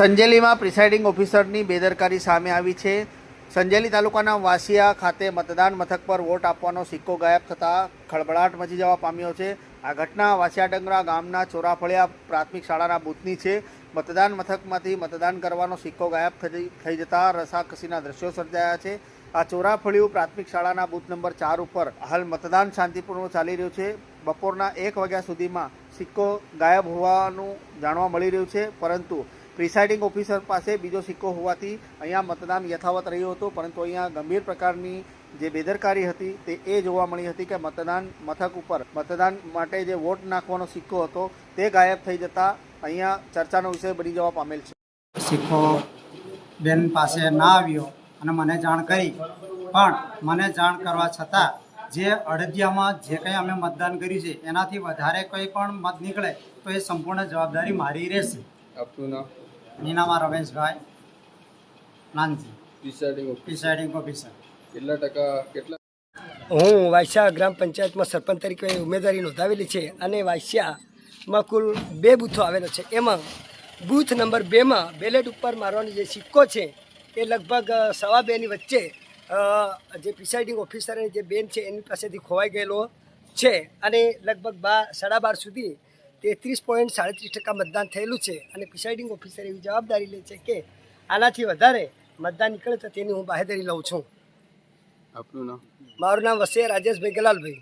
સંજેલીમાં presiding ઓફિસરની બેદરકારી સામે આવી છે. સંજેલી તાલુકાના વાસિયા ખાતે મતદાન મથક પર વોટ આપવાનો સિક્કો ગાયબ થતાં ખળભળાટ મચી જવા પામ્યો છે. આ ઘટના વાસિયાડંગરા ગામના ચોરાફળિયા પ્રાથમિક શાળાના બૂથની છે. મતદાન મથકમાંથી મતદાન કરવાનો સિક્કો ગાયબ થઈ જતાં રસાકસીના દ્રશ્યો સર્જાયા છે. આ ચોરાફળિયું પ્રાથમિક શાળાના બૂથ નંબર ચાર ઉપર હાલ મતદાન શાંતિપૂર્ણ ચાલી રહ્યું છે. બપોરના એક વાગ્યા સુધીમાં સિક્કો ગાયબ હોવાનું જાણવા મળી રહ્યું છે, પરંતુ પ્રિસાઇડિંગ ઓફિસર પાસે બીજો સિક્કો હોવાથી અહીંયા મતદાન યથાવત રહ્યું હતું પરંતુ અહીંયા ગંભીર પ્રકારની જે બેદરકારી હતી તે એ જોવા મળી હતી કે મતદાન મથક ઉપર મતદાન માટે જે વોટ નાખવાનો સિક્કો હતો તે ગાયબ થઈ જતાં અહીંયા ચર્ચાનો વિષય બની જવા પામેલ છે. સિક્કો બેન પાસે ના આવ્યો અને મને જાણ કરી. પણ મને જાણ કરવા છતાં જે અડદિયામાં જે કંઈ અમે મતદાન કર્યું છે એનાથી વધારે કંઈ પણ મત નીકળે તો એ સંપૂર્ણ જવાબદારી મારી રહેશે. આપનું નામ? નીનામાં Rameshbhai Nanji. Presiding presiding officer કેટલા ટકા કેટલા? હું વાયસા ગ્રામ પંચાયતમાં સરપંચ તરીકે ઉમેદવારી નોંધાવેલી છે અને વાયસામાં કુલ બે બૂથો આવેલો છે. એમાં બૂથ નંબર બેમાં બેલેટ ઉપર મારવાનો જે સિક્કો છે એ લગભગ સવા બેની વચ્ચે જે પ્રિસાઇડિંગ ઓફિસરની જે બેન છે એની પાસેથી ખોવાઈ ગયેલો છે અને લગભગ બાર સાડા બાર સુધી તેત્રીસ પોઈન્ટ સાડત્રીસ ટકા મતદાન થયેલું છે અને પ્રિસાઇડિંગ ઓફિસર એવી જવાબદારી લે છે કે આનાથી વધારે મતદાન નીકળે તો તેની હું બાહેધરી લઉં છું. આપનું નામ? મારું નામ વસે રાજેશભાઈ ગલાલભાઈ.